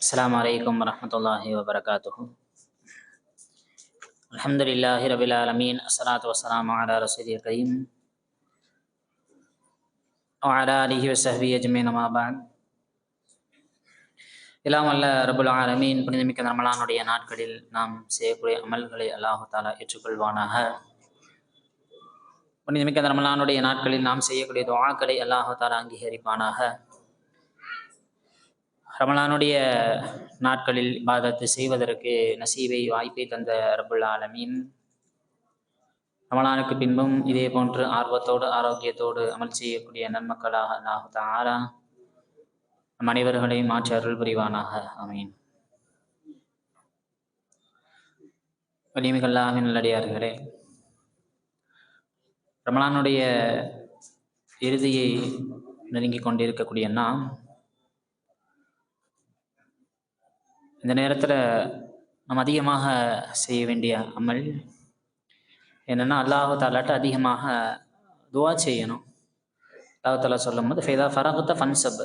السلام عليكم ورحمة الله وبركاته الحمد لله رب العالمين الصلاة والسلام على رسوله الكريم وعلى آله وصحبه أجمعين ما بعد எல்லாம் அல்ல ரபுல் ஆலமீன் புனிதமிக்க ரமலானுடைய நாட்களில் நாம் செய்யக்கூடிய அமல்களை அல்லாஹு தாலா ஏற்றுக்கொள்வானாக புனிதமிக்க ரமலானுடைய நாட்களில் நாம் செய்யக்கூடிய துஆக்களை அல்லாஹு தாலா அங்கீகரிப்பானாக ரமலானுடைய நாட்களில் இபாதத்து செய்வதற்கு நசீவை வாய்ப்பை தந்த ரபுல் ஆலமீன். ரமலானுக்கு பின்பும் இதே போன்று ஆர்வத்தோடு ஆரோக்கியத்தோடு அமல் செய்யக்கூடிய நன்மக்களாக அல்லாஹு ஆரா நம் அனைவர்களையும் மாற்றி அருள் புரிவானாக. அமீன் வலிமிகல்லாவின் நல்லடியார்களே ரமலானுடைய இறுதியை நெருங்கி கொண்டிருக்கக்கூடிய நாம் இந்த நேரத்தில் நம்ம அதிகமாக செய்ய வேண்டிய அமல் என்னென்னா அல்லாஹாலாட்ட அதிகமாக துவா செய்யணும். அல்லாஹாலா சொல்லும் போது ஃபைதா ஃபரகத்தை ஃபன்சப்.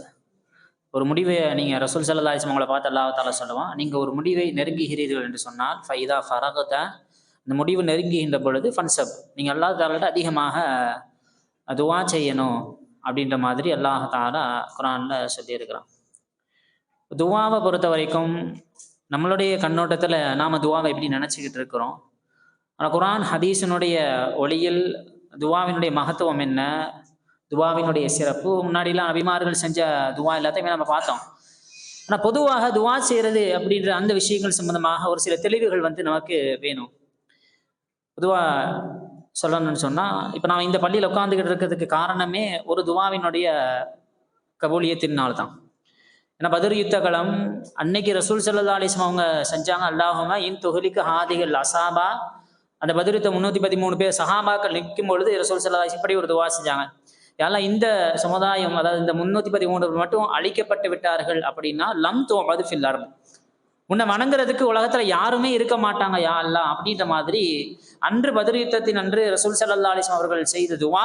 ஒரு முடிவை நீங்கள் ரசூல் சல்லா அலிஸ்லாம் உங்களை பார்த்து அல்லாஹாலா சொல்லுவான் நீங்கள் ஒரு முடிவை நெருங்குகிறீர்கள் என்று சொன்னால் ஃபைதா ஃபரகத்தை. அந்த முடிவு நெருங்குகின்ற பொழுது ஃபன்சப். நீங்கள் அல்லாஹாலாட்ட அதிகமாக துவா செய்யணும் அப்படின்ற மாதிரி அல்லாஹாலா குரானில் சொல்லியிருக்கிறான். துவாவை பொறுத்த வரைக்கும் நம்மளுடைய கண்ணோட்டத்தில் நாம் துவாவை எப்படி நினச்சிக்கிட்டு இருக்கிறோம்? ஆனால் குரான் ஹதீஸினுடைய ஒளியில் துவாவினுடைய மகத்துவம் என்ன? துவாவினுடைய சிறப்பு? முன்னாடிலாம் அபிமார்கள் செஞ்ச துவா எல்லாத்தையுமே நம்ம பார்த்தோம். ஆனால் பொதுவாக துவா செய்கிறது அப்படின்ற அந்த விஷயங்கள் சம்பந்தமாக ஒரு சில தெளிவுகள் வந்து நமக்கு வேணும். பொதுவாக சொல்லணும்னு சொன்னால் இப்போ நான் இந்த பள்ளியில் உட்காந்துக்கிட்டு இருக்கிறதுக்கு காரணமே ஒரு துவாவினுடைய கபூலியத்தினால் தான் ஏன்னா பதிர் யுத்த களம் அன்னைக்கு ரசூல் சல்லா அலிஸ்லாம் அவங்க செஞ்சாங்க அல்லாஹுமா இன் தொகுலிக்கு ஹாதிகள் அசாபா அந்த பதிர் யுத்த முந்நூற்றி பதிமூணு பேர் சஹாபாக்கள் நிற்கும் பொழுது ரசூல் சல்லா இப்படி ஒரு துவா செஞ்சாங்க. யாரெல்லாம் இந்த சமுதாயம் அதாவது இந்த முன்னூத்தி பதிமூணு மட்டும் அழிக்கப்பட்டு விட்டார்கள் அப்படின்னா லம் தோ அது ஃபில்லர் உன்னை வணங்குறதுக்கு உலகத்துல யாருமே இருக்க மாட்டாங்க யா அல்லா அப்படின்ற மாதிரி அன்று பதில் யுத்தத்தின் அன்று ரசூல் சல்லா அலிஸ்லாம் அவர்கள் செய்த துவா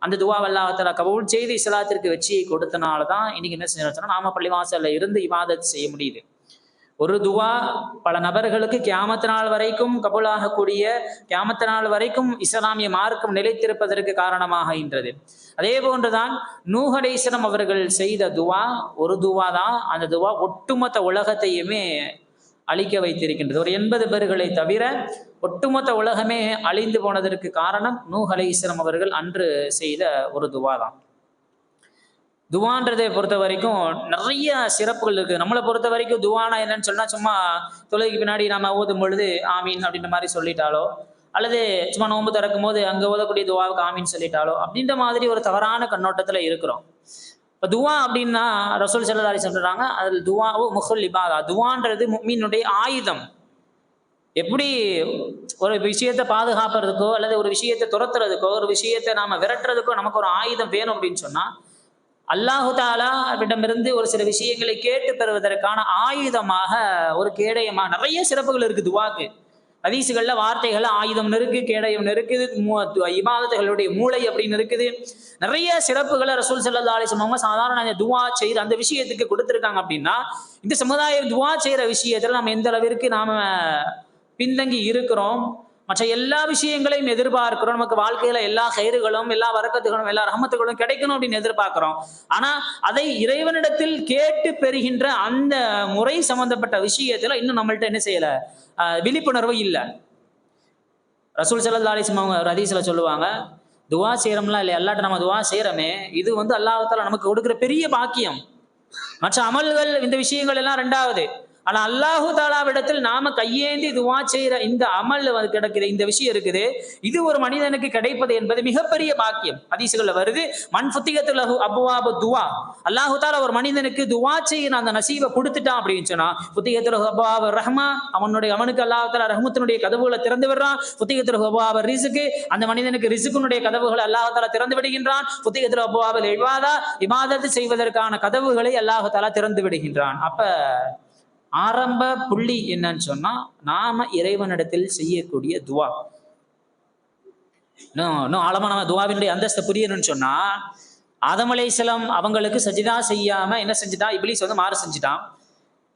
அந்த துவா அல்லாஹால கபூல் செய்து இஸ்லாத்திற்கு வெற்றியை கொடுத்தனால தான் இன்னைக்கு என்ன செஞ்சோம்னா நாம பள்ளிவாசல்ல இருந்து இவாதத்தை செய்ய முடியுது. ஒரு துவா பல நபர்களுக்கு கியாமத்து நாள் வரைக்கும் கபூலாகக்கூடிய கியாமத்து நாள் வரைக்கும் இஸ்லாமிய மார்க்கம் நிலைத்திருப்பதற்கு காரணமாகின்றது அதே போன்றுதான் நூஹலேசனம் அவர்கள் செய்த துவா ஒரு துவா தான் அந்த துவா ஒட்டுமொத்த உலகத்தையுமே அழிக்க வைத்திருக்கின்றது. ஒரு எண்பது பேர்களை தவிர ஒட்டுமொத்த உலகமே அழிந்து போனதற்கு காரணம் நூஹலேஸ்வரம் அவர்கள் அன்று செய்த ஒரு துவா தான். துவான்றதை பொறுத்த வரைக்கும் நிறைய சிறப்புகள் இருக்குது நம்மளை பொறுத்த வரைக்கும் துவானா என்னன்னு சொன்னால் சும்மா தொழுகைக்கு பின்னாடி நம்ம ஓதும் பொழுது ஆமீன் அப்படின்ற மாதிரி சொல்லிட்டாலோ அல்லது சும்மா நோன்பு திறக்கும் போது அங்கே ஓதக்கூடிய துவாவுக்கு ஆமீன் சொல்லிட்டாலோ அப்படின்ற மாதிரி ஒரு தவறான கண்ணோட்டத்தில் இருக்கிறோம். இப்போ துவா அப்படின்னா ரசூல் செல்லதாரி சொல்கிறாங்க அதில் துவாவோ முஹுல் இபாதா. துவான்றது மீனுடைய ஆயுதம். எப்படி ஒரு விஷயத்தை பாதுகாப்புறதுக்கோ அல்லது ஒரு விஷயத்தை துரத்துறதுக்கோ ஒரு விஷயத்தை நாம விரட்டுறதுக்கோ நமக்கு ஒரு ஆயுதம் வேணும் அப்படின்னு சொன்னா அல்லாஹு தாலாவிடமிருந்து ஒரு சில விஷயங்களை கேட்டு பெறுவதற்கான ஆயுதமாக ஒரு கேடயமாக நிறைய சிறப்புகள் இருக்குது துவாக்கு. ஹதீசுகள்ல வார்த்தைகள் ஆயுதம் இருக்குது கேடயம் இருக்குது இபாதத்துகளுடைய மூளை அப்படின்னு இருக்குது. நிறைய சிறப்புகளை ரசூல் சல்லா அவங்க சாதாரண துவா செய்கிற அந்த விஷயத்துக்கு கொடுத்துருக்காங்க அப்படின்னா இந்த சமுதாயம் துவா செய்கிற விஷயத்துல நம்ம எந்த அளவிற்கு நாம பின்தங்கி இருக்கிறோம் மற்ற எல்லா விஷயங்களையும் எதிர்பார்க்கிறோம். நமக்கு வாழ்க்கையில எல்லா கயிறுகளும் எல்லா வரக்கத்துகளும் எல்லா ரகமத்துகளும் கிடைக்கணும் அப்படின்னு எதிர்பார்க்கிறோம். ஆனா அதை இறைவனிடத்தில் கேட்டு பெறுகின்ற அந்த முறை சம்பந்தப்பட்ட விஷயத்துல இன்னும் நம்மள்ட்ட என்ன செய்யல? விழிப்புணர்வு இல்லை. ரசூல் சல்லா அலிஸ்லாம் அவங்க ரதீஸ்ல சொல்லுவாங்க துவா செய்யறோம்லாம் இல்லை எல்லாட்ட நம்ம துவா செய்யறோமே இது வந்து அல்லாஹால நமக்கு கொடுக்குற பெரிய பாக்கியம். மற்ற அமல்கள் இந்த விஷயங்கள் எல்லாம் ரெண்டாவது. ஆனா அல்லாஹு தாலாவிடத்தில் நாம கையேந்தி துவா செய்யற இந்த அமல் கிடைக்கிற இந்த விஷயம் இருக்குது. இது ஒரு மனிதனுக்கு கிடைப்பது என்பது மிகப்பெரிய பாக்கியம். அதிசுகள்ல வருது மண் புத்திகத்துல அபுவாபு துவா. அல்லாஹு தாலா ஒரு மனிதனுக்கு துவா செய்ய அந்த நசீவை கொடுத்துட்டான் அப்படின்னு சொன்னா புத்திகத்துல அபுவாபு ரஹ்மா. அவனுடைய அவனுக்கு அல்லாஹு தாலா ரஹ்மத்தினுடைய கதவுகளை திறந்து விடுறான். புத்திகத்துல அபுவாபு ரிசுக்கு அந்த மனிதனுக்கு ரிசுக்குனுடைய கதவுகளை அல்லாஹு தாலா திறந்து விடுகின்றான். புத்திகத்துல அபுவாபு இவாதா இவாதத்து செய்வதற்கான கதவுகளை அல்லாஹு தாலா திறந்து விடுகின்றான். அப்ப ஆரம்ப புள்ளி என்னன்னு சொன்னா நாம இறைவனிடத்தில் செய்யக்கூடிய துவா. இன்னும் இன்னும் ஆழமா நம்ம துவாவினுடைய அந்தஸ்தை புரியணும்னு சொன்னா ஆதம் அவங்களுக்கு சஜிதா செய்யாம என்ன செஞ்சுட்டான் இப்ளீஸ் வந்து மாறு செஞ்சுட்டான்.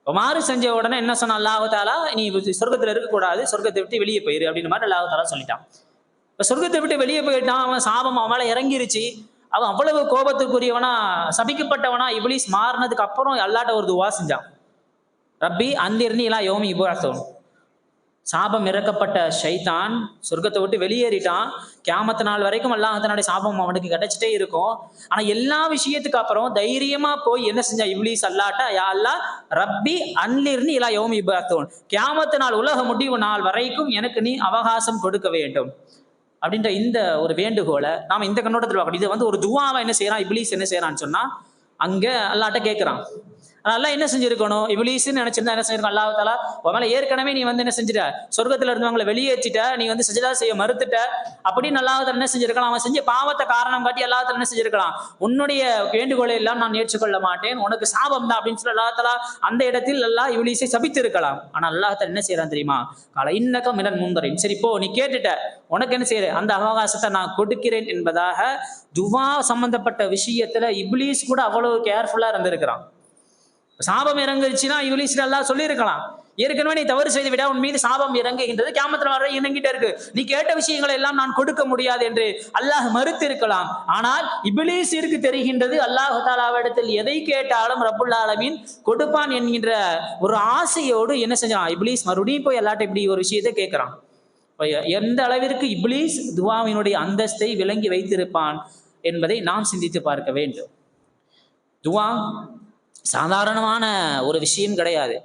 மாறு செஞ்ச உடனே என்ன சொன்ன? அல்லாஹாலா நீ சொர்க்கத்துல இருக்கக்கூடாது சொர்க்கத்தை விட்டு வெளியே போயிரு அப்படின்னு மாதிரி அல்லாஹு சொல்லிட்டான். இப்போ சொர்க்கத்தை விட்டு வெளியே போயிட்டான் அவன் சாபம் அவன் மேலே இறங்கிருச்சு. அவன் அவ்வளவு கோபத்துக்குரியவனா சபிக்கப்பட்டவனா இப்ளீஸ் மாறினதுக்கு அப்புறம் அல்லாட்ட ஒரு துவா செஞ்சான். ரப்பி அந்திர்னி இலா யோமி இபுராத்தோன் சாபம் இறக்கப்பட்ட ஷைத்தான் சொர்க்கத்தை விட்டு வெளியேறிட்டான். கேமத்த நாள் வரைக்கும் அல்லாஹ் தன்னுடைய சாபம் அவனுக்கு கிடைச்சிட்டே இருக்கும். ஆனா எல்லா விஷயத்துக்கு அப்புறம் தைரியமா போய் என்ன செஞ்சா இவ்ளீஸ் அல்லாட்ட யா அல்லா ரப்பி அன்லிருந்து இலா யோம் இபாத்தோன் கேமத்த நாள் உலக முடிவு நாள் வரைக்கும் எனக்கு நீ அவகாசம் கொடுக்க வேண்டும். அப்படின்ற இந்த ஒரு வேண்டுகோளை நாம இந்த கண்ணோட்டத்தில் பார்க்கணும். இது வந்து ஒரு துவாவை என்ன செய்யறான்? இப்ளீஸ் என்ன செய்யறான்னு சொன்னா அங்க அல்லாட்ட கேட்கிறான் அல்லா என்ன செஞ்சிருக்கணும்? இபிலிஸ்ன்னு நினைச்சிருந்தா என்ன செஞ்சிருக்கோம் அல்லாஹ் தாலா உன் ஏற்கனவே நீ வந்து என்ன செஞ்சிட்ட? சொர்க்கத்துல இருந்தவங்களை வெளியேற்றிட்ட. நீ வந்து சஜிதா செய்ய மறுத்துட்ட. அப்படின்னு அல்லாஹ் என்ன செஞ்சிருக்கலாம்? அவன் செஞ்ச பாவத்தை காரணம் காட்டி அல்லாஹ் என்ன செஞ்சிருக்கலாம்? உன்னுடைய வேண்டுகோளை எல்லாம் நான் ஏற்றுக்கொள்ள மாட்டேன். உனக்கு சாபம் தான் அப்படின்னு சொல்லி அல்லாஹ் அந்த இடத்தில் அல்லாஹ் இபிலிஸை சபித்து இருக்கலாம் ஆனா அல்லாஹ் என்ன செய்யறான் தெரியுமா? களை இன்னக்கம் மினன் முந்தரின் சரி போ நீ கேட்டுட்ட. உனக்கு என்ன செய்யற அந்த அவகாசத்தை நான் கொடுக்கிறேன் என்பதாக துவா சம்பந்தப்பட்ட விஷயத்துல இப்ளீஸ் கூட அவ்வளவு கேர்ஃபுல்லா இருந்திருக்கிறான். சாபம் இறங்குச்சுன்னா இவலிஸ் எல்லாம் சொல்லியிருக்கலாம். ஏற்கனவே நீ தவறு செய்து விட உன் மீது சாபம் இறங்குகின்றது. கேமத்துல வர இறங்கிட்டே இருக்கு. நீ கேட்ட விஷயங்களை எல்லாம் நான் கொடுக்க முடியாது என்று அல்லாஹ் மறுத்து இருக்கலாம் ஆனால் இபிலீஸிற்கு தெரிகின்றது அல்லாஹ் தாலாவிடத்தில் எதை கேட்டாலும் ரபுல்லா ஆலமீன் கொடுப்பான் என்கின்ற ஒரு ஆசையோடு என்ன செஞ்சான்? இபிலீஸ் மறுபடியும் போய் எல்லாட்ட இப்படி ஒரு விஷயத்தை கேட்கிறான் எந்த அளவிற்கு இப்லீஸ் துவாவினுடைய அந்தஸ்தை விளங்கி வைத்திருப்பான் என்பதை நாம் சிந்தித்து பார்க்க வேண்டும். துவா சாதாரணமான ஒரு விஷயம் கிடையாது.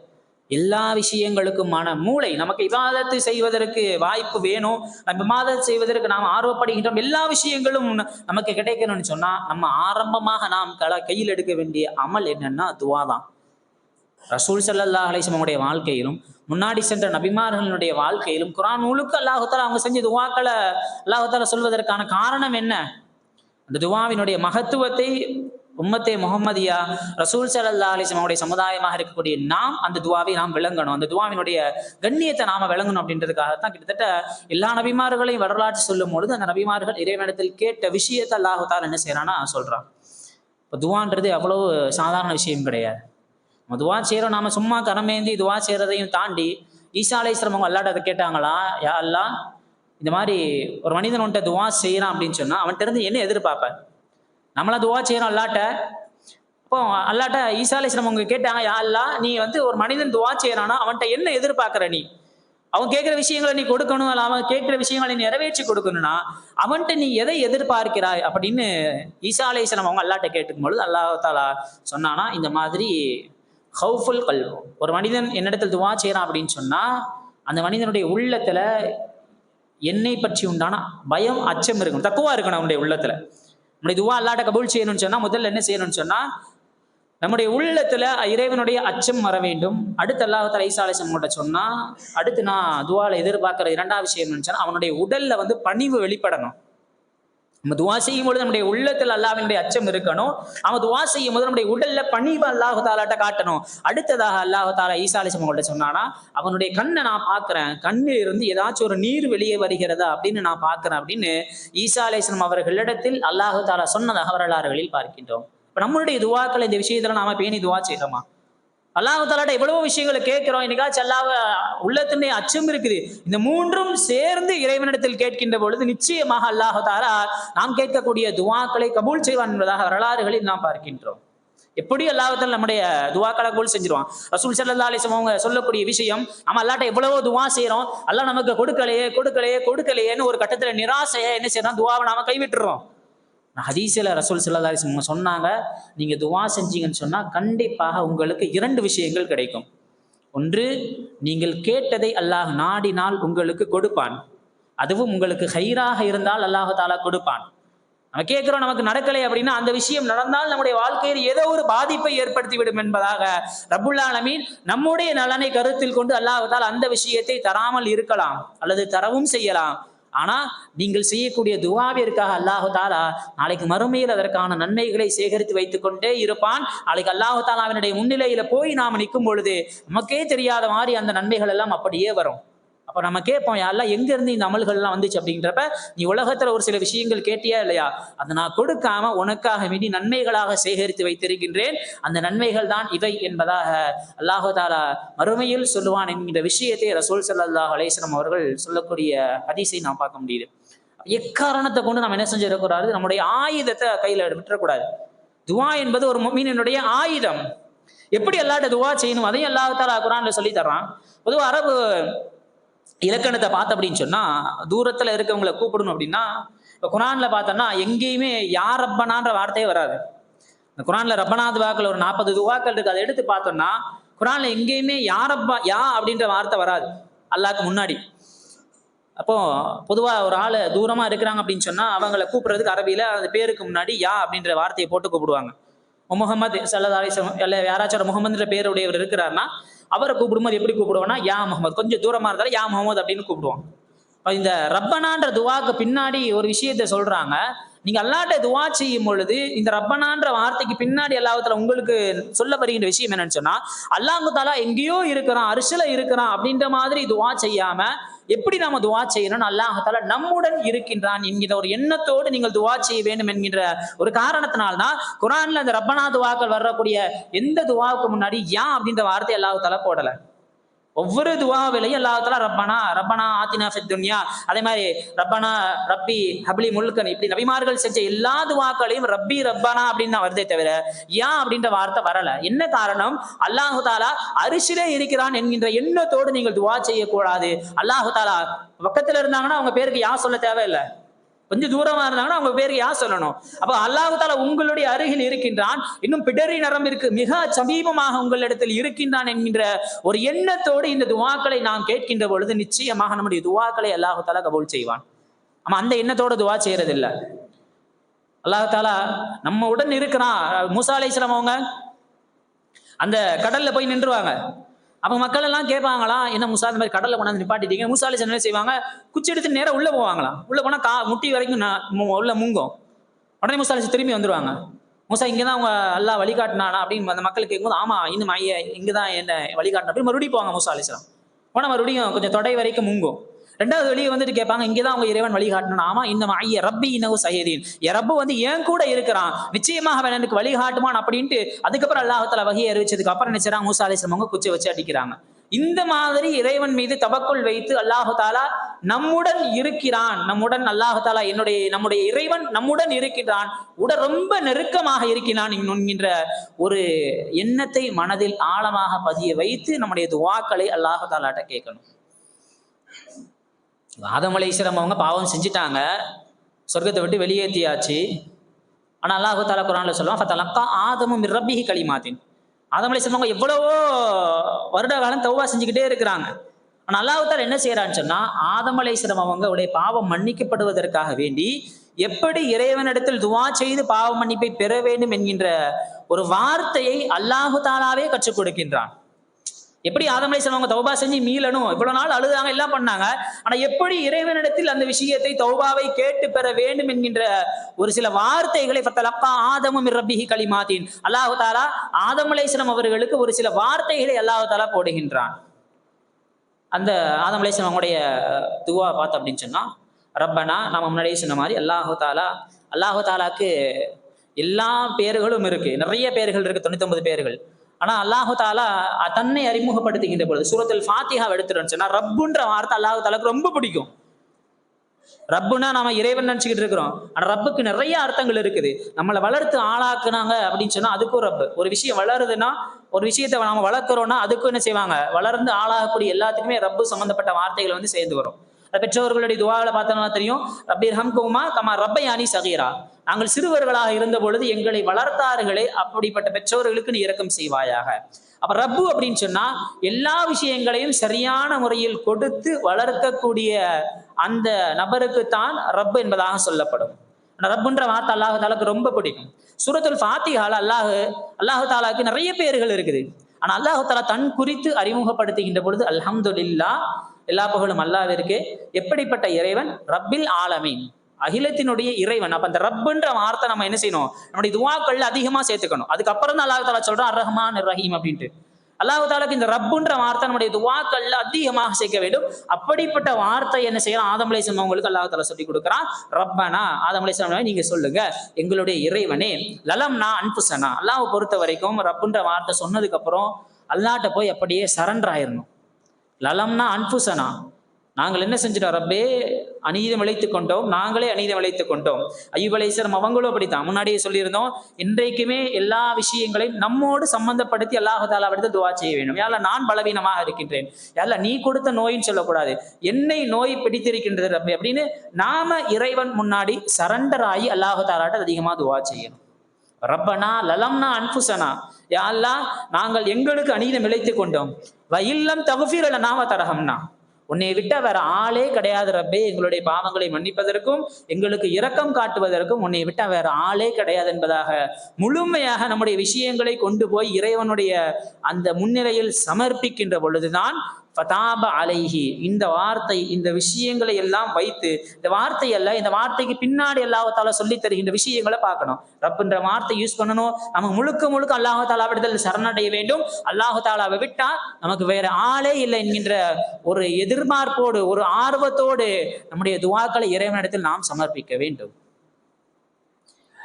எல்லா விஷயங்களுக்குமான மூளை நமக்கு இபாதத்து செய்வதற்கு வாய்ப்பு வேணும். நம்ம இபாதத்து செய்வதற்கு நாம் ஆர்வப்படுகின்றோம். எல்லா விஷயங்களும் நமக்கு கிடைக்கணும்னு சொன்னா நம்ம ஆரம்பமாக நாம் கல கையில் எடுக்க வேண்டிய அமல் என்னன்னா துவா தான் ரசூல் சல்லா அலிஸ்லமுடைய வாழ்க்கையிலும் முன்னாடி சென்ற நபிமார்களுடைய வாழ்க்கையிலும் குரான் முழுக்க அல்லாஹுத்தாலா அவங்க செஞ்ச துவாக்களை அல்லாஹுத்தாலா சொல்வதற்கான காரணம் என்ன? அந்த துவாவினுடைய மகத்துவத்தை உம்மத்தே முகமதியா ரசூல் சல்லா அலிஸ்லாமுடைய சமுதாயமாக இருக்கக்கூடிய நாம் அந்த துவாவை நாம் விளங்கணும். அந்த துவாவினுடைய கண்ணியத்தை நாம விளங்கணும் அப்படின்றதுக்காகத்தான் கிட்டத்தட்ட எல்லா நபிமார்களையும் வரலாற்று சொல்லும் பொழுது அந்த நபிமார்கள் இறைவனிடத்தில் கேட்ட விஷயத்தை அல்லாஹுத்தாலா என்ன செய்யறான்னா சொல்றான். இப்போ துவான்றது அவ்வளவு சாதாரண விஷயம் கிடையாது. நம்ம துவா செய்கிறோம் நாம சும்மா கரமேந்தி துவா செய்கிறதையும் தாண்டி ஈசா அலைஸ்லம் அவங்க அல்லாட்ட அதை கேட்டாங்களா? யா அல்லா இந்த மாதிரி ஒரு மனிதன் உன்ட்ட துவா செய்யறான் அப்படின்னு சொன்னா அவன்கிட்ட இருந்து என்ன எதிர்பார்ப்பேன் நம்மளா துவா செய்யறோம் அல்லாட்ட. இப்போ அல்லாட்ட ஈசாலேஸ்வரம் அலைஸ்லம் அவங்க கேட்டாங்க யா அல்லா நீ வந்து ஒரு மனிதன் துவா செய்யறானா? அவன்கிட்ட என்ன எதிர்பார்க்குற நீ? அவன் கேட்குற விஷயங்களை நீ கொடுக்கணும் அல்ல அவன் கேட்குற விஷயங்களை நீ நிறைவேற்றி கொடுக்கணும்னா அவன்கிட்ட நீ எதை எதிர்பார்க்கிறாய்? அப்படின்னு ஈசா அவங்க அல்லாட்ட கேட்டுக்கும் பொழுது அல்லாஹாலா சொன்னானா இந்த மாதிரி ஹவுஃபுல் கல்வ் ஒரு மனிதன் என்னிடத்தில் துவா செய்கிறான் அப்படின்னு சொன்னா அந்த மனிதனுடைய உள்ளத்துல என்னை பற்றி உண்டான பயம் அச்சம் இருக்கணும் தக்குவா இருக்கணும் அவனுடைய உள்ளத்துல. நம்முடைய துவா அல்லாட்ட கபூல் செய்யணும்னு சொன்னா முதல்ல என்ன செய்யணும்னு சொன்னா நம்முடைய உள்ளத்துல இறைவனுடைய அச்சம் வர வேண்டும். அடுத்து அல்லாஹ் ஐசா அலிசம்மோட சொன்னா அடுத்து நான் துவால எதிர்பார்க்கிற இரண்டாவது விஷயம் என்னன்னு சொன்னா அவனுடைய உடல்ல வந்து பணிவு வெளிப்படணும். நம்ம துவா செய்யும் பொழுது நம்முடைய உள்ளத்தில் அல்லாஹினுடைய அச்சம் இருக்கணும். அவன் துவா செய்யும் போது நம்முடைய உடல்ல பணிவு அல்லாஹு தாலாட்ட காட்டணும். அடுத்ததாக அல்லாஹு தாலா ஈசா அலிசம்மோட சொன்னானா அவனுடைய கண்ணை நான் பார்க்கிறேன். கண்ணில் இருந்து ஏதாச்சும் ஒரு நீர் வெளியே வருகிறதா? அப்படின்னு நான் பார்க்கிறேன் அப்படின்னு ஈசா அலிஸ்லம் அவர்களிடத்தில் அல்லாஹு தாலா சொன்னதாக வரலாறுகளில் பார்க்கின்றோம். இப்ப நம்மளுடைய துவாக்கள் இந்த விஷயத்துல நாம பேணி துவா செய்யறோமா அல்லாஹ் தாலாட்ட எவ்வளவோ விஷயங்களை கேட்கிறோம். இன்னைக்காச்சும் அல்லாஹ் உள்ளத்தினுடைய அச்சம் இருக்குது. இந்த மூன்றும் சேர்ந்து இறைவனிடத்தில் கேட்கின்ற பொழுது நிச்சயமாக அல்லாஹ் தாலா நாம் கேட்கக்கூடிய துவாக்களை கபூல் செய்வான் என்பதாக வரலாறுகளில் நாம் பார்க்கின்றோம். எப்படி அல்லாஹத்தில் நம்முடைய துவாக்களை கபூல் செஞ்சிருவான்? ரசூல் சல்லா அலிஸ்லம் அவங்க சொல்லக்கூடிய விஷயம் நம்ம அல்லாட்ட எவ்வளவோ துவா செய்யறோம் அல்லாஹ் நமக்கு கொடுக்கலையே கொடுக்கலையே கொடுக்கலையேன்னு ஒரு கட்டத்துல நிராசையை என்ன செய்யறோம் துவாவை நாம கைவிட்டுறோம். ஹதீஸில் ரசூல் சல்லா அலிஸ்லம் சொன்னாங்க நீங்கள் துவா செஞ்சீங்கன்னு சொன்னால் கண்டிப்பாக உங்களுக்கு இரண்டு விஷயங்கள் கிடைக்கும். ஒன்று நீங்கள் கேட்டதை அல்லாஹ் நாடினால் உங்களுக்கு கொடுப்பான். அதுவும் உங்களுக்கு ஹைராக இருந்தால் அல்லாஹ் தாலா கொடுப்பான். நம்ம கேட்கிறோம் நமக்கு நடக்கலை அப்படின்னா அந்த விஷயம் நடந்தால் நம்முடைய வாழ்க்கையில் ஏதோ ஒரு பாதிப்பை ஏற்படுத்திவிடும் என்பதாக ரபுல்லாலமீன் ஆலமீன் நம்முடைய நலனை கருத்தில் கொண்டு அல்லாஹால் அந்த விஷயத்தை தராமல் இருக்கலாம் அல்லது தரவும் செய்யலாம். ஆனா நீங்கள் செய்யக்கூடிய துவாவிற்காக அல்லாஹு தாலா நாளைக்கு மறுமையில் அதற்கான நன்மைகளை சேகரித்து வைத்துக் கொண்டே இருப்பான். நாளைக்கு அல்லாஹு தாலாவினுடைய முன்னிலையில போய் நாம நிற்கும் பொழுது நமக்கே தெரியாத மாதிரி அந்த நன்மைகள் எல்லாம் அப்படியே வரும். அப்போ நம்ம கேட்போம் யாரெல்லாம் எங்கேருந்து இந்த அமல்கள்லாம் வந்துச்சு? அப்படின்றப்ப நீ உலகத்துல ஒரு சில விஷயங்கள் கேட்டியா இல்லையா? அதை நான் கொடுக்காம உனக்காக வேண்டி நன்மைகளாக சேகரித்து வைத்திருக்கின்றேன். அந்த நன்மைகள் தான் இவை என்பதாக அல்லாஹு தாலா மறுமையில் சொல்லுவான் என்கின்ற விஷயத்தை ரசூல் சல்லாஹ் அலைஹி அவர்கள் சொல்லக்கூடிய ஹதீஸை நாம் பார்க்க முடியுது. எக்காரணத்தை கொண்டு நம்ம என்ன செஞ்சிடக்கூடாது நம்முடைய ஆயுதத்தை கையில் விட்டுறக்கூடாது துவா என்பது ஒரு மீனினுடைய ஆயுதம். எப்படி எல்லாட்ட துவா செய்யணும்? அதையும் அல்லாஹ் குரான்ல சொல்லி தர்றான். பொதுவாக அரபு இலக்கணத்தை பார்த்த அப்படின்னு சொன்னா தூரத்துல இருக்கவங்களை கூப்பிடணும் அப்படின்னா இப்போ குரான்ல பார்த்தோம்னா எங்கேயுமே யார் ரப்பனான்ற வார்த்தையே வராது. இந்த குரான்ல ரப்பனாத் துவாக்கள் ஒரு நாற்பது துவாக்கள் இருக்கு அதை எடுத்து பார்த்தோம்னா குரான்ல எங்கேயுமே யாரப்பா யா அப்படின்ற வார்த்தை வராது. அல்லாக்கு முன்னாடி. அப்போ பொதுவா ஒரு ஆள் தூரமா இருக்கிறாங்க அப்படின்னு சொன்னா அவங்கள கூப்பிடுறதுக்கு அரபியில அந்த பேருக்கு முன்னாடி யா அப்படின்ற வார்த்தையை போட்டு கூப்பிடுவாங்க. முகமது சல்லா இல்லை யாராச்சும் முகமதுன்ற பேருடையவர் இருக்கிறாருன்னா அவரை கூப்பிடும்போது எப்படி கூப்பிடுவோம்னா யா முகமது. கொஞ்சம் தூரமா இருந்தாலும் யா முகமது அப்படின்னு கூப்பிடுவோம். இந்த ரப்பனான்ற துவாக்கு பின்னாடி ஒரு விஷயத்த சொல்றாங்க. நீங்க அல்லாட்ட துவா செய்யும் பொழுது இந்த ரப்பனான்ற வார்த்தைக்கு பின்னாடி அல்லாஹத்துல உங்களுக்கு சொல்ல வருகின்ற விஷயம் என்னன்னு சொன்னா அல்லாஹு தாலா எங்கேயோ இருக்கிறான் அரிசல இருக்கிறான் அப்படின்ற மாதிரி துவா செய்யாம எப்படி நாம துவா செய்யணும் அல்லாஹால நம்முடன் இருக்கின்றான் என்கிற ஒரு எண்ணத்தோடு நீங்கள் துவா செய்ய வேண்டும் என்கின்ற ஒரு காரணத்தினால்தான் குரான்ல அந்த ரப்பனா துவாக்கள் வரக்கூடிய எந்த துவாவுக்கு முன்னாடி யா அப்படின்ற வார்த்தை அல்லாஹால போடலை. ஒவ்வொரு துவாவிலையும் அல்லாஹால ரப்பனா ரப்பனா ஆத்தினா ஃபித் துன்யா. அதே மாதிரி ரப்பனா ரப்பி ஹப்லி முல்கன் இப்படி நபிமார்கள் செஞ்ச எல்லா துவாக்களையும் ரப்பி ரப்பனா அப்படின்னு தான் வருதே தவிர யா அப்படின்ற வார்த்தை வரல. என்ன காரணம்? அல்லாஹு தாலா அரிசிலே இருக்கிறான் என்கின்ற எண்ணத்தோடு நீங்கள் துவா செய்யக்கூடாது. அல்லாஹு தாலா பக்கத்துல இருந்தாங்கன்னா அவங்க பேருக்கு யா சொல்ல தேவையில்லை. கொஞ்சம் தூரமா இருந்தாங்கன்னா அவங்க பேருக்கு யா சொல்லணும். அப்ப அல்லாஹு தாலா உங்களுடைய அருகில் இருக்கின்றான். இன்னும் பிடரி நரம் இருக்கு. மிக சமீபமாக உங்களிடத்தில் இருக்கின்றான் என்கின்ற ஒரு எண்ணத்தோடு இந்த துவாக்களை நாம் கேட்கின்ற பொழுது நிச்சயமாக நம்முடைய துவாக்களை அல்லாஹு தாலா கபூல் செய்வான். ஆமா அந்த எண்ணத்தோட துவா செய்யறது இல்ல அல்லாஹு தாலா நம்ம உடன் இருக்கிறான். மூசா அலைஹிஸ்ஸலாம் அவங்க அந்த கடல்ல போய் நின்றுவாங்க. அப்ப மக்கள் எல்லாம் கேட்பாங்களா என்ன முசா இந்த மாதிரி கடல்ல கொண்டாந்து நிப்பாட்டிட்டீங்க? மூசாலி சின்ன என்ன செய்வாங்க குச்சி எடுத்து நேராக உள்ள போவாங்களாம். உள்ள போனா கா முட்டி வரைக்கும் நான் உள்ள முங்கும். உடனே மூசா திரும்பி வந்துருவாங்க. மூசா இங்கதான் அவங்க எல்லா வழிகாட்டினானா? அப்படின்னு அந்த மக்கள் கேட்கும்போது ஆமா இன்னும் ஐய இங்கதான் என்ன வழிகாட்டின? அப்படின்னு மறுபடியும் போவாங்க மூசா அலைஹிஸ்ஸலாம் மறுபடியும் கொஞ்சம் தொடை வரைக்கும் முங்கும். ரெண்டாவது வெளியே வந்துட்டு கேட்பாங்க இங்கதான் அவங்க இறைவன் வழிகாட்டணும் ஆமா இந்த ஐய ரப்பி இனவு சஹீதீன். ரப்பு வந்து ஏன் கூட இருக்கிறான். நிச்சயமாக அவன் எனக்கு வழிகாட்டுமான் அப்படின்ட்டு அதுக்கப்புறம் அல்லாஹால வகையை அறிவிச்சதுக்கு அப்புறம் நினைச்சாங்க மூசா அலிஸ்லாம் அவங்க குச்சி வச்சு அடிக்கிறாங்க. இந்த மாதிரி இறைவன் மீது தபக்குள் வைத்து அல்லாஹு தாலா நம்முடன் இருக்கிறான். நம்முடன் அல்லாஹு தாலா என்னுடைய நம்முடைய இறைவன் நம்முடன் இருக்கின்றான். உடன் ரொம்ப நெருக்கமாக இருக்கிறான் என்கின்ற ஒரு எண்ணத்தை மனதில் ஆழமாக பதிய வைத்து நம்முடைய துவாக்களை அல்லாஹு தாலாட்ட கேட்கணும். ஆதம் அலைஹிஸ்ஸலாம் அவங்க பாவம் செஞ்சிட்டாங்க. சொர்க்கத்தை விட்டு வெளியேற்றியாச்சு ஆனால் அல்லாஹு தாலா குரானில் சொல்லுவான் ஃபத்தலக்கா ஆதமும் ரப்பிஹி களிமாத்தின் ஆதம் அலைஹிஸ்ஸலாம் அவங்க எவ்வளவோ வருட காலம் தௌவா செஞ்சுக்கிட்டே இருக்கிறாங்க. ஆனால் அல்லாஹு தாலா என்ன செய்யறான்னு சொன்னா ஆதம் அலைஹிஸ்ஸலாம் அவங்க உடைய பாவம் மன்னிக்கப்படுவதற்காக வேண்டி எப்படி இறைவனிடத்தில் துவா செய்து பாவ மன்னிப்பை பெற வேண்டும் என்கின்ற ஒரு வார்த்தையை அல்லாஹு தாலாவே கற்றுக் கொடுக்கின்றான். எப்படி ஆதமலை அவங்க தௌபா செஞ்சு மீளணும்? இவ்வளவு நாள் அழுதாங்க எல்லாம் பண்ணாங்க. ஆனா எப்படி இறைவனிடத்தில் அந்த விஷயத்தை தௌபாவை கேட்டு பெற வேண்டும் என்கின்ற ஒரு சில வார்த்தைகளை ஃபத்தலக்கா ஆதமும் ரப்பிஹி களிமாத்தின் அல்லாஹு தாலா ஆதமலேசனம் அவர்களுக்கு ஒரு சில வார்த்தைகளை அல்லாஹு தாலா போடுகின்றான். அந்த ஆதமலேசன் அவங்களுடைய துவா பார்த்து அப்படின்னு சொன்னா ரப்பனா நம்ம முன்னாடியே சொன்ன மாதிரி அல்லாஹு தாலா அல்லாஹு தாலாக்கு எல்லா பேர்களும் இருக்கு. நிறைய பேர்கள் இருக்கு தொண்ணூத்தொன்பது பேர்கள். ஆனா அல்லாஹு தாலா தன்னை அறிமுகப்படுத்துகின்ற பொழுது சூரத்தில் ஃபாத்திஹா எடுத்துட்டோம்னு சொன்னா ரப்புன்ற வார்த்தை அல்லாஹு தாலாக்கு ரொம்ப பிடிக்கும். ரப்புனா நாம இறைவன் நினைச்சுக்கிட்டு இருக்கிறோம். ஆனா ரப்புக்கு நிறைய அர்த்தங்கள் இருக்குது. நம்மளை வளர்த்து ஆளாக்குனாங்க அப்படின்னு சொன்னா அதுக்கும் ரப்பு. ஒரு விஷயம் வளருதுன்னா ஒரு விஷயத்தை நாம வளர்க்குறோம்னா அதுக்கும் என்ன செய்வாங்க? வளர்ந்து ஆளாகக்கூடிய எல்லாத்துக்குமே ரப்பு சம்பந்தப்பட்ட வார்த்தைகள் வந்து சேர்ந்து வரும். பெற்றோர்களுடைய துவாவில் பார்த்தோம்னா தெரியும். ரப்பீர் ஹம்குமா கமா ரப்பயானி சகீரா. நாங்கள் சிறுவர்களாக இருந்த பொழுது எங்களை வளர்த்தார்களே அப்படிப்பட்ட பெற்றோர்களுக்கு நீ இரக்கம் செய்வாயாக. அப்ப ரப்பு அப்படின்னு சொன்னா எல்லா விஷயங்களையும் சரியான முறையில் கொடுத்து வளர்க்கக்கூடிய அந்த நபருக்கு தான் ரப்பு என்பதாக சொல்லப்படும். ரப்புன்ற வார்த்தை அல்லாஹு தாலாக்கு ரொம்ப பிடிக்கும். சூரத்துல் ஃபாத்திஹால அல்லாஹு அல்லாஹு தாலாக்கு நிறைய பேர்கள் இருக்குது. ஆனா அல்லாஹு தாலா தன் குறித்து அறிமுகப்படுத்துகின்ற பொழுது அல்ஹம்துல்லா எல்லா புகழும் அல்லாவிற்கு. எப்படிப்பட்ட இறைவன்? ரப்பில் ஆலமீன். அகிலத்தினுடைய இறைவன். அப்ப அந்த ரப்புன்ற வார்த்தை நம்ம என்ன செய்யணும்? நம்முடைய துவாக்கள்ல அதிகமா சேர்த்துக்கணும். அதுக்கப்புறம் தான் அல்லாஹ் தாலா சொல்றான் அர் ரஹ்மான் ரஹீம் அப்படின்ட்டு. அல்லாஹு தாலாக்கு இந்த ரப்புன்ற வார்த்தை நம்முடைய துவாக்கள்ல அதிகமாக சேர்க்க வேண்டும். அப்படிப்பட்ட வார்த்தை என்ன செய்யலாம்? ஆதமலேசம் அவங்களுக்கு அல்லாஹு தாலா சொல்லி கொடுக்குறான். ரப்பனா ஆதமலேசம் நீங்க சொல்லுங்க. எங்களுடைய இறைவனே லலம்னா அன்புசனா. அல்லாஹ் பொறுத்த வரைக்கும் ரப்புன்ற வார்த்தை சொன்னதுக்கு அப்புறம் அல்லாட்ட போய் அப்படியே சரண்டர் ஆயிடணும் லலம்னா அன்புசனா. நாங்கள் என்ன செஞ்சிட்டோம்? ரப்பே அநீதம் இழைத்து கொண்டோம். நாங்களே அநீதம் இழைத்து கொண்டோம். ஐயுபலேஸ்வரம் அவங்களும் அப்படித்தான். முன்னாடியே சொல்லியிருந்தோம் இன்றைக்குமே எல்லா விஷயங்களையும் நம்மோடு சம்பந்தப்படுத்தி அல்லாஹ் விடுத்து துவா செய்ய வேண்டும். யாரில் நான் பலவீனமாக இருக்கின்றேன். யாரில் நீ கொடுத்த நோயின்னு சொல்லக்கூடாது. என்னை நோய் பிடித்திருக்கின்றது ரப்பே அப்படின்னு நாம இறைவன் முன்னாடி சரண்டர் ஆகி அல்லாஹாலாட்ட அதிகமாக துவா செய்யணும். ரப்பனா லலம்னா அன்புசனா. யா நாங்கள் எங்களுக்கு அநீதம் இழைத்து கொண்டோம். வயில்லம் தகுஃபீரல நாம தரகம்னா உன்னை விட்ட வேற ஆளே கிடையாது ரப்பே. எங்களுடைய பாவங்களை மன்னிப்பதற்கும் எங்களுக்கு இரக்கம் காட்டுவதற்கும் உன்னை விட்ட வேற ஆளே கிடையாது என்பதாக முழுமையாக நம்முடைய விஷயங்களை கொண்டு போய் இறைவனுடைய அந்த முன்னிலையில் சமர்ப்பிக்கின்ற பொழுதுதான் ஃபதாப அலைஹி. இந்த வார்த்தை இந்த விஷயங்களை எல்லாம் வைத்து இந்த வார்த்தை அல்ல இந்த வார்த்தைக்கு பின்னாடி அல்லாஹால சொல்லி தருகின்ற விஷயங்களை பார்க்கணும். ரப்புன்ற வார்த்தை யூஸ் பண்ணணும். நம்ம முழுக்க முழுக்க அல்லாஹு தாலாவிடத்தில் சரணடைய வேண்டும். அல்லாஹு தாலாவை விட்டா நமக்கு வேற ஆளே இல்லை என்கின்ற ஒரு எதிர்பார்ப்போடு ஒரு ஆர்வத்தோடு நம்முடைய துவாக்களை இறைவனிடத்தில் நாம் சமர்ப்பிக்க வேண்டும்.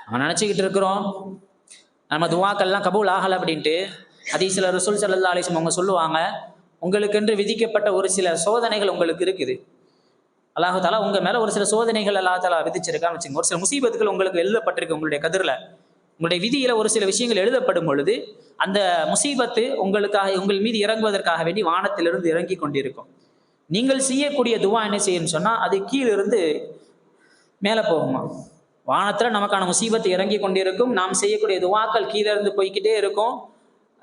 நம்ம நினச்சிக்கிட்டு இருக்கிறோம் நம்ம துவாக்கள்லாம் கபூல் ஆகலை அப்படின்ட்டு ஹதீஸ்ல ரசூல் சல்லா அலைஹி அவங்க சொல்லுவாங்க உங்களுக்கென்று விதிக்கப்பட்ட ஒரு சில சோதனைகள் உங்களுக்கு இருக்குது. அல்லாஹு தாலா உங்க மேல ஒரு சில சோதனைகள் அல்லாஹ் தாலா விதிச்சிருக்கான்னு வச்சுங்க ஒரு சில முசீபத்துகள் உங்களுக்கு எழுதப்பட்டிருக்கு உங்களுடைய கதிரில். உங்களுடைய விதியில ஒரு சில விஷயங்கள் எழுதப்படும் பொழுது அந்த முசீபத்து உங்களுக்காக உங்கள் மீது இறங்குவதற்காக வேண்டி வானத்திலிருந்து இறங்கி கொண்டிருக்கும். நீங்கள் செய்யக்கூடிய துவா என்ன செய்யணும்னு சொன்னா அது கீழிருந்து மேலே போகுமா? வானத்துல நமக்கான முசீபத்து இறங்கி கொண்டிருக்கும். நாம் செய்யக்கூடிய துவாக்கள் கீழே இருந்து போய்க்கிட்டே இருக்கும்.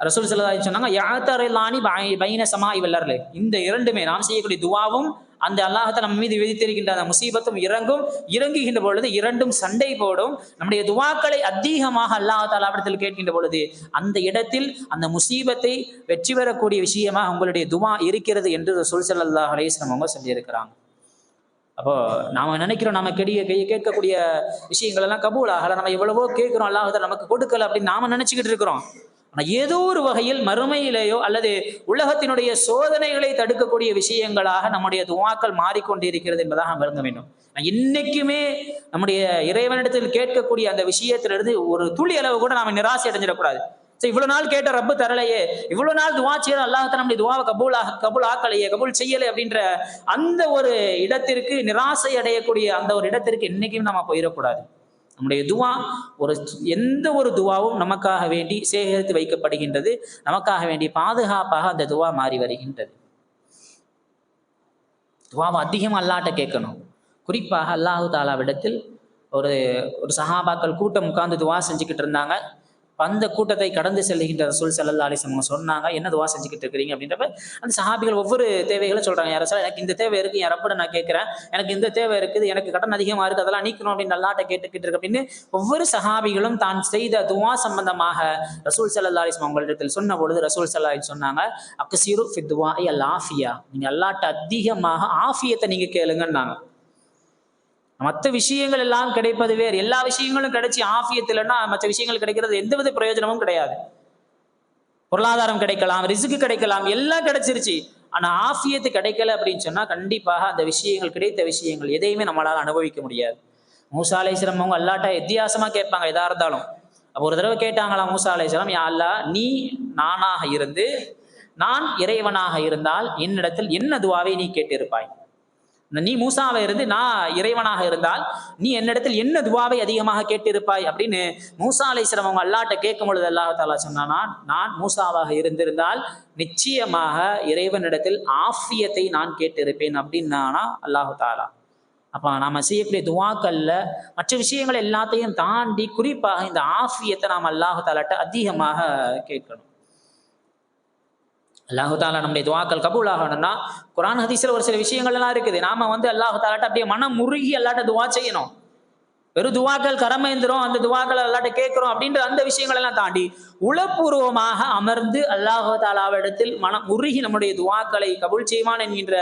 ரசூல் சல்லல்லாஹு சொன்னாங்க யாத்தரிலானி பைன சமாய் வல்லர்லே இந்த இரண்டுமே நாம் செய்யக்கூடிய துவாவும் அந்த அல்லாஹத்தை நம்ம மீது விதித்திருக்கின்ற அந்த முசீபத்தும் இறங்கும் இறங்குகின்ற பொழுது இரண்டும் சண்டை போடும். நம்முடைய துவாக்களை அதிகமாக அல்லாஹ் தாலாவிடத்தில் கேட்கின்ற பொழுது அந்த இடத்தில் அந்த முசீபத்தை வெற்றி பெறக்கூடிய விஷயமாக உங்களுடைய துவா இருக்கிறது என்று சொல் ஸல்லல்லாஹு அலைஹி அவங்க சொல்லியிருக்கிறாங்க. அப்போ நாம நினைக்கிறோம் நம்ம கெடிய கை கேட்கக்கூடிய விஷயங்கள் எல்லாம் கபூல் ஆகல நம்ம எவ்வளவோ கேட்கிறோம் அல்லாஹத்தை நமக்கு கொடுக்கல அப்படின்னு நாம நினைச்சுக்கிட்டு இருக்கிறோம். ஆனா ஏதோ ஒரு வகையில் மறுமையிலேயோ அல்லது உலகத்தினுடைய சோதனைகளை தடுக்கக்கூடிய விஷயங்களாக நம்முடைய துவாக்கள் மாறிக்கொண்டிருக்கிறது என்பதாக நாம் விளங்க வேண்டும். நான் இன்னைக்குமே நம்முடைய இறைவனிடத்தில் கேட்கக்கூடிய அந்த விஷயத்திலிருந்து ஒரு துளி அளவு கூட நாம நிராசை அடைஞ்சிடக்கூடாது. ஸோ இவ்வளவு நாள் கேட்ட ரப்பு தரலையே இவ்வளவு நாள் துவா செய்யற அல்லாஹ் நம்முடைய துவாவை கபூல் ஆக கபூல் ஆக்கலையே கபூல் செய்யலை அப்படின்ற அந்த ஒரு இடத்திற்கு நிராசை அடையக்கூடிய அந்த ஒரு இடத்திற்கு என்னைக்கும் நம்ம போயிடக்கூடாது. நம்முடைய துவா ஒரு எந்த ஒரு துவாவும் நமக்காக வேண்டி சேகரித்து வைக்கப்படுகின்றது. நமக்காக வேண்டி பாதுகாப்பாக அந்த துவா மாறி வருகின்றது. துவாவை அதிகமாக அல்லாட்ட கேட்கணும். குறிப்பாக அல்லாஹு தாலாவிடத்தில் ஒரு ஒரு சஹாபாக்கள் கூட்டம் உட்கார்ந்து துவா செஞ்சுக்கிட்டு இருந்தாங்க. அந்த கூட்டத்தை கடந்து செல்கின்ற ரசூல் செல்லல்லா அலிசம் அவங்க சொன்னாங்க என்ன துவா செஞ்சுக்கிட்டு இருக்கிறீங்க அப்படின்றப்ப அந்த சஹாபிகள் ஒவ்வொரு தேவைகளை சொல்றாங்க. யாரும் சார் எனக்கு இந்த தேவை இருக்கு என் ரப்பட நான் கேட்கிறேன். எனக்கு இந்த தேவை இருக்குது எனக்கு கடன் அதிகமா இருக்கு அதெல்லாம் நீக்கணும் அப்படின்னு நல்லாட்ட கேட்டுக்கிட்டு இருக்கு அப்படின்னு ஒவ்வொரு சஹாபிகளும் தான் செய்த துவா சம்பந்தமாக ரசூல் சல்லா அலிஸ்லாம் அவங்களிடத்தில் சொன்ன பொழுது ரசூல் சல்லா சொன்னாங்க அக்சிரு ஃபித்வா அல் ஆஃபியா. நீங்க அல்லாட்ட அதிகமாக ஆஃபியத்தை நீங்க கேளுங்கன்னாங்க. மற்ற விஷயங்கள் எல்லாம் கிடைப்பது வேறு. எல்லா விஷயங்களும் கிடைச்சி ஆஃபியத்தில்னா மற்ற விஷயங்கள் கிடைக்கிறது எந்தவித பிரயோஜனமும் கிடையாது. பொருளாதாரம் கிடைக்கலாம் ரிசுக்கு கிடைக்கலாம் எல்லாம் கிடைச்சிருச்சு. ஆனா ஆஃபியத்து கிடைக்கல அப்படின்னு சொன்னா கண்டிப்பாக அந்த விஷயங்கள் கிடைத்த விஷயங்கள் எதையுமே நம்மளால அனுபவிக்க முடியாது. மூசா அவங்க அல்லாட்ட வித்தியாசமா கேட்பாங்க எதா இருந்தாலும். அப்போ ஒரு தடவை கேட்டாங்களா மூசா அலைஸ்லாம் யா அல்லா நீ நானாக இருந்து நான் இறைவனாக இருந்தால் என்னிடத்தில் என்ன துவாவை நீ கேட்டிருப்பாய்? நீ மூசாவை இருந்து நான் இறைவனாக இருந்தால் நீ என்னிடத்தில் என்ன துவாவை அதிகமாக கேட்டிருப்பாய் அப்படின்னு மூசா சிரமம் அவங்க அல்லாட்ட கேட்கும் பொழுது அல்லாஹ் தாலா சொன்னானா நான் மூசாவாக இருந்திருந்தால் நிச்சயமாக இறைவனிடத்தில் ஆஃபியத்தை நான் கேட்டிருப்பேன் அப்படின்னானா அல்லாஹு தாலா அப்போ நாம செய்யக்கூடிய துவாக்கல்ல மற்ற விஷயங்கள் எல்லாத்தையும் தாண்டி குறிப்பாக இந்த ஆஃபியத்தை நாம் அல்லாஹு தாலாட்ட அதிகமாக கேட்கணும். அல்லாஹு தாலா நம்முடைய துவாக்கள் கபூல் ஆகணும்னா குரான் ஹதீஸ்ல ஒரு சில விஷயங்கள் எல்லாம் இருக்குது. நாம வந்து அல்லாஹாலாட்ட அப்படியே மனம் முருகி அல்லாட்ட துவா செய்யணும். வெறும் துவாக்கள் கரமேந்திரம் அந்த துவாக்கள் அல்லாட்ட கேட்கிறோம் அப்படின்ற அந்த விஷயங்கள் எல்லாம் தாண்டி உளப்பூர்வமாக அமர்ந்து அல்லாஹு தாலாவிடத்தில் மனம் உருகி நம்முடைய துவாக்களை கபூல் செய்வான் என்கின்ற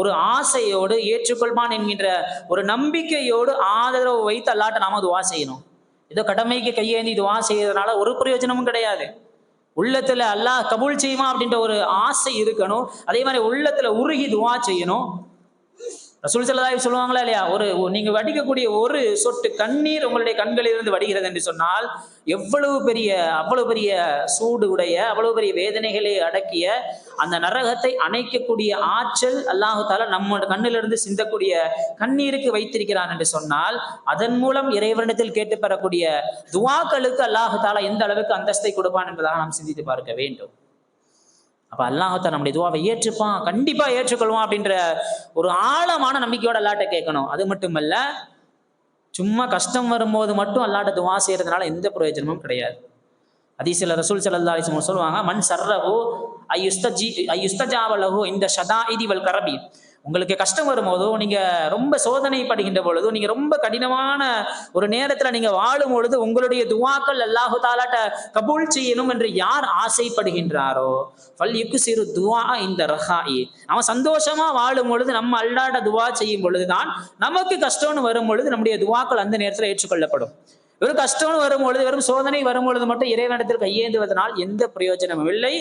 ஒரு ஆசையோடு ஏற்றுக்கொள்வான் என்கின்ற ஒரு நம்பிக்கையோடு ஆதரவு வைத்து அல்லாட்ட நாம துவா செய்யணும். ஏதோ கடமைக்கு கையேந்தி துவா செய்யறதுனால ஒரு பிரயோஜனமும் கிடையாது. உள்ளத்துல அல்லாஹ் கபூல் செய்யுமா அப்படின்ற ஒரு ஆசை இருக்கணும். அதே மாதிரி உள்ளத்துல உருகி துவா செய்யணும். ரசூல் சல்லல்லாஹு சொல்லுவாங்களா இல்லையா? ஒரு நீங்க வடிக்கக்கூடிய ஒரு சொட்டு கண்ணீர் உங்களுடைய கண்களிலிருந்து வடிகிறது என்று சொன்னால் எவ்வளவு பெரிய அவ்வளவு பெரிய சூடு உடைய அவ்வளவு பெரிய வேதனைகளை அடக்கிய அந்த நரகத்தை அணைக்கக்கூடிய ஆற்றல் அல்லாஹால நம்ம கண்ணிலிருந்து சிந்தக்கூடிய கண்ணீருக்கு வைத்திருக்கிறான் என்று சொன்னால் அதன் மூலம் இறைவனிடத்தில் கேட்டு பெறக்கூடிய துவாக்களுக்கு அல்லாஹு தாலா எந்த அளவுக்கு அந்தஸ்தை கொடுப்பான் என்பதாக நாம் சிந்தித்து பார்க்க வேண்டும். அப்ப அல்லாஹத்தா நம்முடைய துவாவை ஏற்றுப்பான் கண்டிப்பா ஏற்றுக்கொள்வான் அப்படின்ற ஒரு ஆழமான நம்பிக்கையோட அல்லாட்ட கேட்கணும். அது மட்டுமல்ல சும்மா கஷ்டம் வரும்போது மட்டும் அல்லாட்ட துவா செய்யறதுனால எந்த பிரயோஜனமும் கிடையாது. அதீசில ரசூல் சல்லா சொல்லுவாங்க மண் சர்ரஹு ஐயுஸ்தஜி ஐயுஸ்தஜாவலஹு இந்த ஷதா இதிவல் கரபி உங்களுக்கு கஷ்டம் வரும்போதோ நீங்க ரொம்ப சோதனைப்படுகின்ற பொழுதோ நீங்க ரொம்ப கடினமான ஒரு நேரத்துல நீங்க வாழும் பொழுது உங்களுடைய துவாக்கள் அல்லாஹு தாலாட்ட கபூல் செய்யணும் என்று யார் ஆசைப்படுகின்றாரோ ஃபல் யுக்கு சிறு துவா இந்த ரஹாயி. அவன் சந்தோஷமா வாழும் பொழுது நம்ம அல்லாட துவா செய்யும் பொழுதுதான் நமக்கு கஷ்டம்னு வரும் பொழுது நம்முடைய துவாக்கள் அந்த நேரத்தில் ஏற்றுக்கொள்ளப்படும். வெறும் கஷ்டம்னு வரும்பொழுது வெறும் சோதனை வரும்பொழுது மட்டும் இறைவனத்தில் கையேந்துவதனால் எந்த பிரயோஜனமும் இல்லை.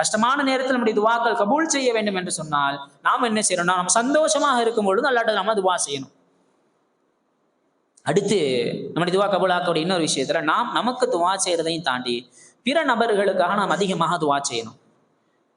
கஷ்டமான நேரத்தில் நம்முடைய துவாக்கள் கபூல் செய்ய வேண்டும் என்று சொன்னால் நாம் என்ன செய்யணும்னா நம்ம சந்தோஷமாக இருக்கும் பொழுது அல்லாட்ட நம்ம துவா செய்யணும். அடுத்து நம்முடைய துவா கபூலாக்கக்கூடிய இன்னொரு விஷயத்துல நாம் நமக்கு துவா செய்யறதையும் தாண்டி பிற நபர்களுக்காக நாம் அதிகமாக துவா செய்யணும்.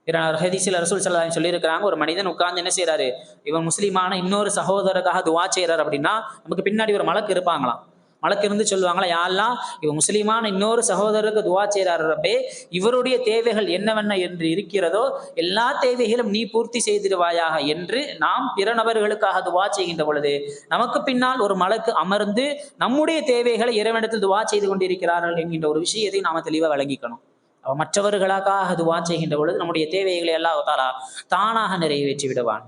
பிற ஹதிசில் ரசூல் சல்லாஹ் சொல்லியிருக்கிறாங்க ஒரு மனிதன் உட்கார்ந்து என்ன செய்றாரு? இவன் முஸ்லீமான இன்னொரு சகோதரருக்காக துவா செய்யறாரு அப்படின்னா நமக்கு பின்னாடி ஒரு மலக்கு இருப்பாங்களாம். வழக்கிருந்து இருந்து சொல்லுவாங்களா யாரெல்லாம்? இவன் முஸ்லீமான இன்னொரு சகோதரருக்கு துவா செய்கிறாரப்பே இவருடைய தேவைகள் என்னவென்ன என்று இருக்கிறதோ எல்லா தேவைகளும் நீ பூர்த்தி செய்திடுவாயாக என்று நாம் பிற நபர்களுக்காக துவா செய்கின்ற பொழுது நமக்கு பின்னால் ஒரு மலக்கு அமர்ந்து நம்முடைய தேவைகளை இறைவனிடத்தில் துவா செய்து கொண்டிருக்கிறார்கள் என்கின்ற ஒரு விஷயத்தை நாம தெளிவாக விளங்கிக்கணும். அவன் மற்றவர்களுக்காக துவா செய்கின்ற பொழுது நம்முடைய தேவைகளை எல்லாம் தாரா தானாக நிறைவேற்றி விடுவான்.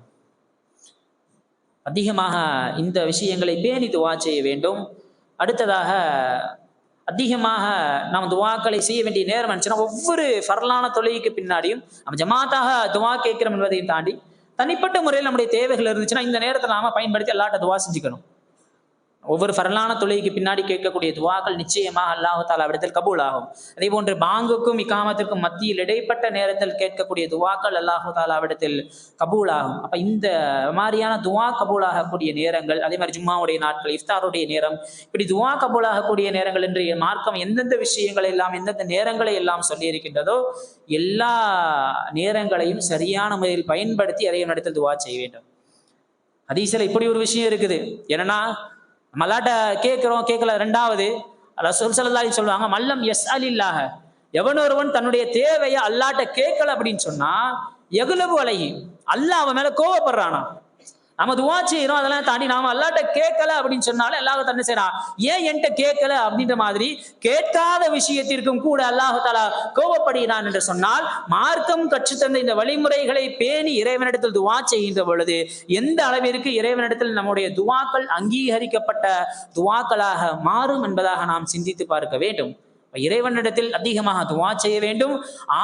அதிகமாக இந்த விஷயங்களை பேணி துவா செய்ய வேண்டும். அடுத்ததாக அதிகமாக நாம் துவாக்களை செய்ய வேண்டிய நேரம் இருந்துச்சுன்னா ஒவ்வொரு ஃபர்லான தொழுகைக்கு பின்னாடியும் நம்ம ஜமாத்தாக துவா கேட்கிறோம் என்பதையும் தாண்டி தனிப்பட்ட முறையில் நம்முடைய தேவைகள் இருந்துச்சுன்னா இந்த நேரத்தை நாம பயன்படுத்தி எல்லாட்ட துவா செஞ்சுக்கணும். ஒவ்வொரு ஃபரலான தொழுகைக்கு பின்னாடி கேட்கக்கூடிய துவாக்கள் நிச்சயமாக அல்லாஹு அவரிடத்தில் கபூல் ஆகும் அதே போன்று பாங்குக்கும் இக்காமத்திற்கும் மத்தியில் இடைப்பட்ட நேரத்தில் கேட்கக்கூடிய துவாக்கள் அல்லாஹு அவரிடத்தில் கபூல் ஆகும் அப்ப இந்த மாதிரியான துவா கபூல் ஆகக்கூடிய நேரங்கள் அதே மாதிரி ஜும்மாவுடைய நாட்கள் இஃப்தாருடைய நேரம் இப்படி துவா கபூல் ஆகக்கூடிய நேரங்கள் என்று மார்க்கம் எந்தெந்த விஷயங்களை எல்லாம் எந்தெந்த நேரங்களை எல்லாம் சொல்லி இருக்கின்றதோ எல்லா நேரங்களையும் சரியான முறையில் பயன்படுத்தி இறைவனிடத்தில் துவா செய்ய வேண்டும். ஹதீஸ்ல இப்படி ஒரு விஷயம் இருக்குது. என்னன்னா மல்லாட்ட கேட்குறோம் கேட்கல ரெண்டாவது ரசூல் ஸல்லல்லாஹு சொல்லுவாங்க மல்லம் எஸ் அலில்லாக எவன் ஒருவன் தன்னுடைய தேவையை அல்லாட்ட கேட்கல அப்படின்னு சொன்னா எகுலபு அலைஹி அல்லாஹ் அவன் மேல கோவப்படுறானா? நம்ம துவா செய்யறோம் அதெல்லாம் தாண்டி நாம அல்லாட்ட கேட்கல அப்படின்னு சொன்னாலும் அல்லாஹ் தன்னை செய்யறான் ஏன் என்கிட்ட கேட்கல அப்படின்ற மாதிரி கேட்காத விஷயத்திற்கும் கூட அல்லாஹால கோபப்படுகிறான் என்று சொன்னால் மார்க்கம் கற்றுத்தந்த இந்த வழிமுறைகளை பேணி இறைவனிடத்தில் துவா செய்கின்ற பொழுது எந்த அளவிற்கு இறைவனிடத்தில் நம்முடைய துவாக்கள் அங்கீகரிக்கப்பட்ட துவாக்களாக மாறும் என்பதாக நாம் சிந்தித்து பார்க்க வேண்டும். இறைவனிடத்தில் அதிகமாக துவா செய்ய வேண்டும்.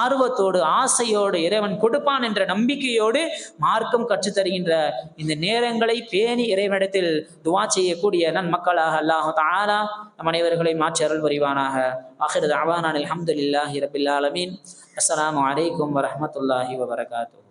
ஆர்வத்தோடு ஆசையோடு இறைவன் கொடுப்பான் என்ற நம்பிக்கையோடு மார்க்கம் கற்றுத்தருகின்ற இந்த நேரங்களை பேணி இறைவனிடத்தில் துவா செய்யக்கூடிய நன் மக்களாக அல்லாஹ் தாலா நம் அனைவர்களை மாற்றி அருள் புரிவானாக. ஆஹிர் அவானான் அல்ஹம்துலில்லாஹி ரபில் ஆலமீன். அஸ்ஸலாமு அலைக்கும் வரஹ்மத்துல்லாஹி வபரகாத்து